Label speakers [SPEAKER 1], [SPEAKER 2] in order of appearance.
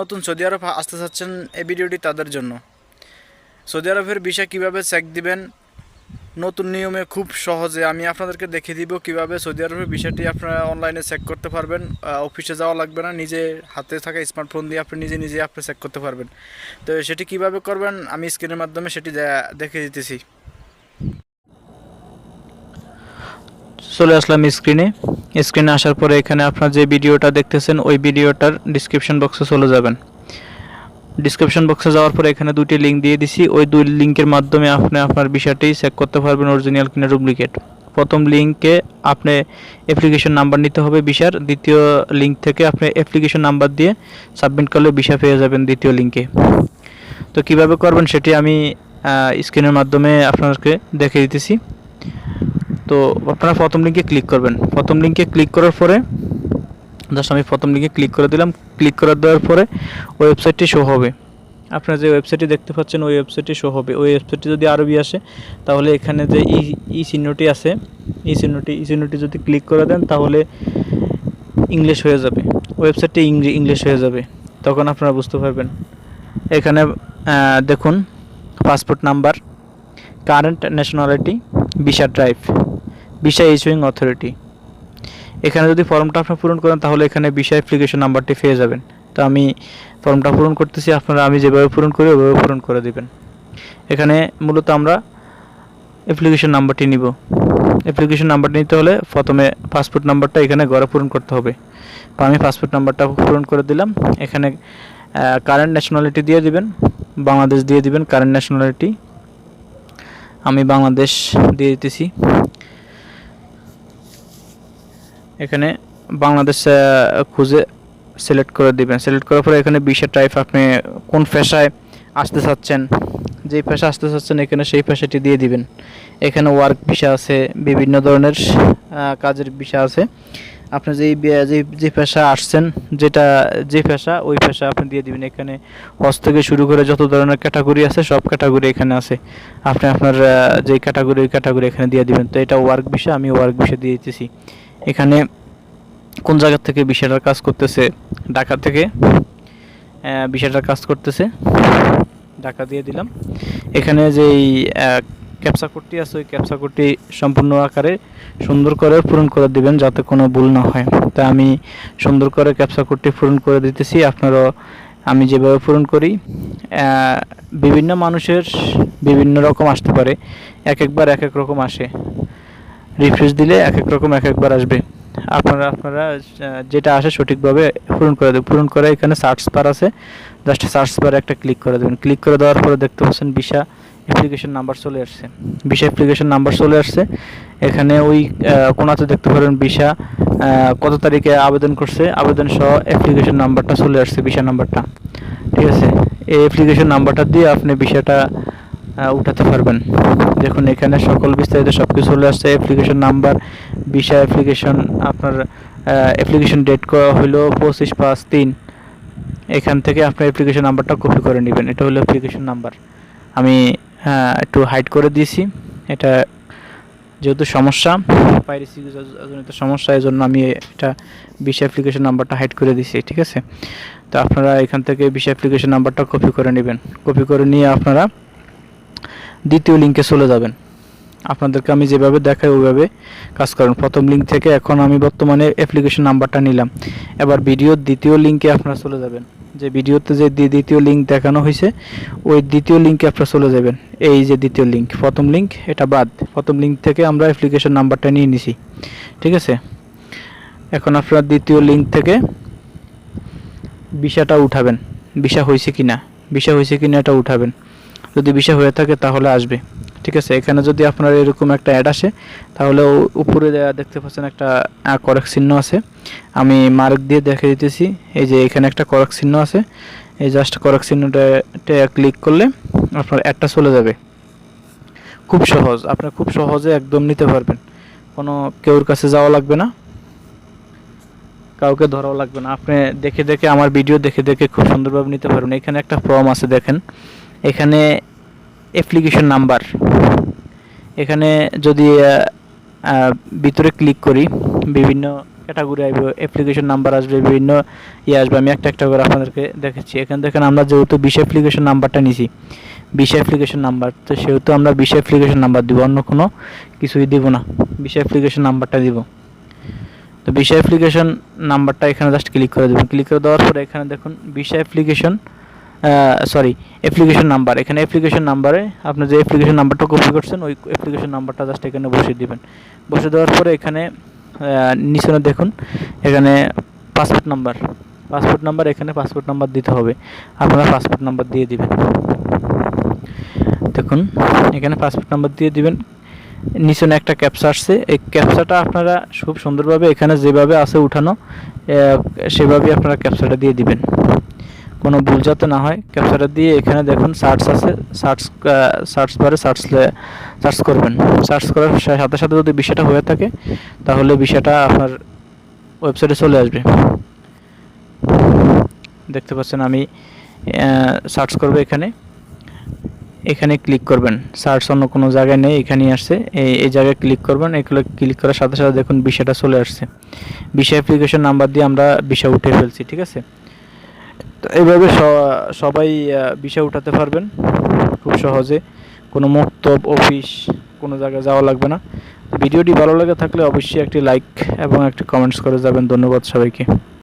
[SPEAKER 1] নতুন সৌদি আরব আসতে চাচ্ছেন এই ভিডিওটি তাদের জন্য। সৌদি আরবের ভিসা কীভাবে চেক দিবেন? নতুন নিয়মে খুব সহজে আমি আপনাদেরকে দেখে দিব কীভাবে সৌদি আরবের বিষয়টি আপনারা অনলাইনে চেক করতে পারবেন। অফিসে যাওয়া লাগবে না, নিজে হাতে থাকা স্মার্টফোন দিয়ে আপনি নিজে নিজে আপনি চেক করতে পারবেন। তো সেটি কীভাবে করবেন? আমি স্ক্রিনের মাধ্যমে সেটি দেখে দিতেছি। চলে আসলাম স্ক্রিনে স্ক্রিনে আসার পরে এখানে আপনার যে ভিডিওটা দেখতেছেন, ওই ভিডিওটার ডিসক্রিপশন বক্সে চলে যাবেন। ডিসক্রিপশন বক্সে যাওয়ার পরে এখানে দুটি লিঙ্ক দিয়ে দিছি। ওই দুই লিঙ্কের মাধ্যমে আপনি আপনার বিষয়টি চেক করতে পারবেন অরিজিনাল কিনা ডুপ্লিকেট প্রথম লিঙ্কে আপনি অ্যাপ্লিকেশন নাম্বার নিতে হবে বিশার দ্বিতীয় লিঙ্ক থেকে আপনি অ্যাপ্লিকেশন নাম্বার দিয়ে সাবমিট করলে বিষা পেয়ে যাবেন দ্বিতীয় লিঙ্কে তো কীভাবে করবেন সেটি আমি স্ক্রিনের মাধ্যমে আপনাদেরকে দেখে দিতেছি। তো আপনারা প্রথম লিঙ্কে ক্লিক করবেন। প্রথম লিঙ্কে ক্লিক করার পরে জাস্ট আমি প্রথম লিঙ্কে ক্লিক করে দিলাম। ক্লিক করে দেওয়ার পরে ওয়েবসাইটটি শো হবে। আপনারা যে ওয়েবসাইটটি দেখতে পাচ্ছেন, ওই ওয়েবসাইটটি শো হবে। ওই ওয়েবসাইটটি যদি আরবি আসে, তাহলে এখানে যে ই চিহ্নটি আছে, ই চিহ্নটি ই চিহ্নটি যদি ক্লিক করে দেন, তাহলে ইংলিশ হয়ে যাবে। ওয়েবসাইটটি ইংলি ইংলিশ হয়ে যাবে। তখন আপনারা বুঝতে পারবেন। এখানে দেখুন passport number current nationality visa drive visa issuing authority এখানে যদি ফর্মটা আপনি পূরণ করেন, তাহলে এখানে ভিসা অ্যাপ্লিকেশন নাম্বারটি পেয়ে যাবেন। তো আমি ফর্মটা পূরণ করতেছি, আপনারা আমি যেভাবে পূরণ করি ওইভাবে পূরণ করে দিবেন। এখানে মূলত আমরা অ্যাপ্লিকেশন নাম্বারটি নিব। অ্যাপ্লিকেশন নাম্বারটি নিতে হলে প্রথমে পাসপোর্ট নাম্বারটা এখানে গড়ে পূরণ করতে হবে। তো আমি পাসপোর্ট নাম্বারটা পূরণ করে দিলাম। এখানে কারেন্ট ন্যাশনালিটি দিয়ে দিবেন। বাংলাদেশ দিয়ে দিবেন কারেন্ট ন্যাশনালিটি আমি বাংলাদেশ দিয়ে দিতেছি। এখানে বাংলাদেশ খুঁজে সিলেক্ট করে দিবেন। সিলেক্ট করার পরে এখানে বিশের টাইপ আপনি কোন পেশায় আসতে চাচ্ছেন, যেই পেশা আসতে চাচ্ছেন এখানে সেই পেশাটি দিয়ে দিবেন। এখানে ওয়ার্ক ভিসা আছে, বিভিন্ন ধরনের কাজের ভিসা আছে। আপনি যেই যেই যে পেশা আসছেন, যেটা, যে পেশা, ওই পেশা আপনি দিয়ে দিবেন। এখানে হজ থেকে শুরু করে যত ধরনের ক্যাটাগরি আছে, সব ক্যাটাগরি এখানে আছে। আপনি আপনার যেই ক্যাটাগরি ওই ক্যাটাগরি এখানে দিয়ে দিবেন। তো এটা ওয়ার্ক বিষয় আমি ওয়ার্ক বিষয় দিয়ে দিতেছি। এখানে কোন জায়গা থেকে বিষয়টার কাজ করতেছে? ঢাকা থেকে বিষয়টার কাজ করতেছে। ঢাকা দিয়ে দিলাম। এখানে যেই ক্যাপসা কোডটি আছে, ওই ক্যাপসা কোডটি সম্পূর্ণ আকারে সুন্দর করে পূরণ করে দিবেন যাতে কোনো ভুল না হয়। তা আমি সুন্দর করে ক্যাপসা কোডটি পূরণ করে দিতেছি। আপনারাও আমি যেভাবে পূরণ করি বিভিন্ন মানুষের বিভিন্ন রকম আসতে পারে। এক একবার এক এক রকম আসে। রিফ্রেশ দিলে এক এক রকম এক একবার আসবে। আপনারা আপনারা যেটা আসে সঠিকভাবে পূরণ করে দেবেন পূরণ করে এখানে সার্চ বার আছে। জাস্ট সার্চ বারে একটা ক্লিক করে দেবেন। ক্লিক করে দেওয়ার পরে দেখতে পাচ্ছেন ভিসা অ্যাপ্লিকেশন নাম্বার চলে আসছে। ভিসা অ্যাপ্লিকেশন নাম্বার চলে আসছে। এখানে ওই কোনাতে দেখতে পারেন ভিসা কত তারিখে আবেদন করছে। আবেদন সহ অ্যাপ্লিকেশন নাম্বারটা চলে আসছে ভিসা নাম্বারটা ঠিক আছে? এই অ্যাপ্লিকেশন নাম্বারটা দিয়ে আপনি ভিসাটা উঠাতে পারবেন। দেখুন, এখানে সকল বিস্তারিত সব কিছু চলে আসছে। অ্যাপ্লিকেশন নাম্বার ভিসা অ্যাপ্লিকেশন আপনার অ্যাপ্লিকেশন ডেট হলো পঁচিশ পাঁচ তিন। এখান থেকে আপনার অ্যাপ্লিকেশন নাম্বারটা কপি করে নেবেন। এটা হলো অ্যাপ্লিকেশন নাম্বার আমি একটু হাইড করে দিয়েছি। এটা যেহেতু সমস্যা পাইরেসি জনিত সমস্যা এই জন্য আমি এটা বিশ অ্যাপ্লিকেশন নাম্বারটা হাইড করে দিয়েছি, ঠিক আছে? তো আপনারা এখান থেকে বিশ অ্যাপ্লিকেশন নাম্বারটা কপি করে নেবেন। কপি করে নিয়ে আপনারা দ্বিতীয় লিঙ্কে চলে যাবেন। আপনাদেরকে আমি যেভাবে দেখাই, ওইভাবে কাজ করেন। প্রথম লিঙ্ক থেকে এখন আমি বর্তমানে অ্যাপ্লিকেশন নাম্বারটা নিলাম। এবার ভিডিওর দ্বিতীয় লিঙ্কে আপনারা চলে যাবেন। যে ভিডিওতে যে দ্বি- দ্বিতীয় লিঙ্ক দেখানো হয়েছে, ওই দ্বিতীয় লিঙ্কে আপনারা চলে যাবেন। এই যে দ্বিতীয় লিঙ্ক প্রথম লিঙ্ক এটা বাদ। প্রথম লিঙ্ক থেকে আমরা অ্যাপ্লিকেশন নাম্বারটা নিয়ে নিছি। ঠিক আছে? এখন আপনারা দ্বিতীয় লিঙ্ক থেকে বিষাটা উঠাবেন। বিষা হয়েছে কি না বিষা হয়েছে কি না এটা উঠাবেন। যদি বিষয় হয়ে থাকে তাহলে আসবে। ঠিক আছে? এখানে যদি আপনার এরকম একটা অ্যাড আসে, তাহলে উপরে দেখতে পাচ্ছেন একটা করক চিহ্ন আছে। আমি মার্ক দিয়ে দেখে দিতেছি। এই যে এখানে একটা করক চিহ্ন আছে। এই জাস্ট করক চিহ্নটা ক্লিক করলে আপনার অ্যাডটা চলে যাবে। খুব সহজ। আপনার খুব সহজে একদম নিতে পারবেন। কোনো কেউর কাছে যাওয়া লাগবে না। কাউকে ধরাও লাগবে না। আপনি দেখে দেখে আমার ভিডিও দেখে দেখে খুব সুন্দরভাবে নিতে পারবেন। এখানে একটা ফর্ম আছে দেখেন। এখানে অ্যাপ্লিকেশন নাম্বার এখানে যদি ভিতরে ক্লিক করি, বিভিন্ন ক্যাটাগরি আসবে অ্যাপ্লিকেশন নাম্বার আসবে, বিভিন্ন ইয়ে আসবে, আমি একটা একটা করে আপনাদেরকে দেখাচ্ছি। এখানে দেখেন, আমরা যেহেতু বিশ অ্যাপ্লিকেশন নাম্বারটা নিছি, বিশ অ্যাপ্লিকেশন নাম্বার তো সেহেতু আমরা বিশ অ্যাপ্লিকেশন নাম্বার দিব, অন্য কোনো কিছুই দিব না। বিশ অ্যাপ্লিকেশন নাম্বারটা দিব। তো বিশ অ্যাপ্লিকেশন নাম্বারটা এখানে জাস্ট ক্লিক করে দেবেন। ক্লিক করে দেওয়ার পরে এখানে দেখুন, বিশ অ্যাপ্লিকেশন সরি অ্যাপ্লিকেশন নাম্বার এখানে অ্যাপ্লিকেশন নাম্বারে আপনি যে অ্যাপ্লিকেশন নাম্বারটা কপি করছেন, ওই অ্যাপ্লিকেশন নাম্বারটা জাস্ট এখানে বসিয়ে দিবেন। বসে দেওয়ার পরে এখানে নিচনে দেখুন, এখানে পাসপোর্ট নাম্বার পাসপোর্ট নাম্বার এখানে পাসপোর্ট নাম্বার দিতে হবে। আপনারা পাসপোর্ট নাম্বার দিয়ে দিবেন। দেখুন, এখানে পাসপোর্ট নাম্বার দিয়ে দিবেন। নিচনে একটা ক্যাপসা আসছে। এই ক্যাপসাটা আপনারা খুব সুন্দরভাবে এখানে যেভাবে আছে উঠানো সেভাবে আপনারা ক্যাপসাটা দিয়ে দিবেন। কোনো ভুল যাতে না হয় ক্যাপচারটা দিয়ে এখানে দেখুন সার্চ আছে সার্চ সার্চ বারে সার্চ সার্চ করবেন। সার্চ করার সাথে সাথে যদি বিষয়টা হয়ে থাকে, তাহলে বিষয়টা আপনার ওয়েবসাইটে চলে আসবে। দেখতে পাচ্ছেন আমি সার্চ করব এখানে। এখানে ক্লিক করবেন। সার্চ অন্য কোনো জায়গায় নেই, এখানেই আসছে। এই এই জায়গায় ক্লিক করবেন। এগুলো ক্লিক করার সাথে সাথে দেখুন বিষয়টা চলে আসছে। বিষয় অ্যাপ্লিকেশন নাম্বার দিয়ে আমরা বিষয় উঠে ফেলছি, ঠিক আছে? তো এইভাবে সবাই বিষয় উঠাতে পারবেন। খুব সহজে। কোনো মক্তব, অফিস, কোনো জায়গায় যাওয়া লাগবে না। ভিডিওটি ভালো লাগে থাকলে অবশ্যই একটি লাইক এবং একটি কমেন্টস করে যাবেন। ধন্যবাদ সবাইকে।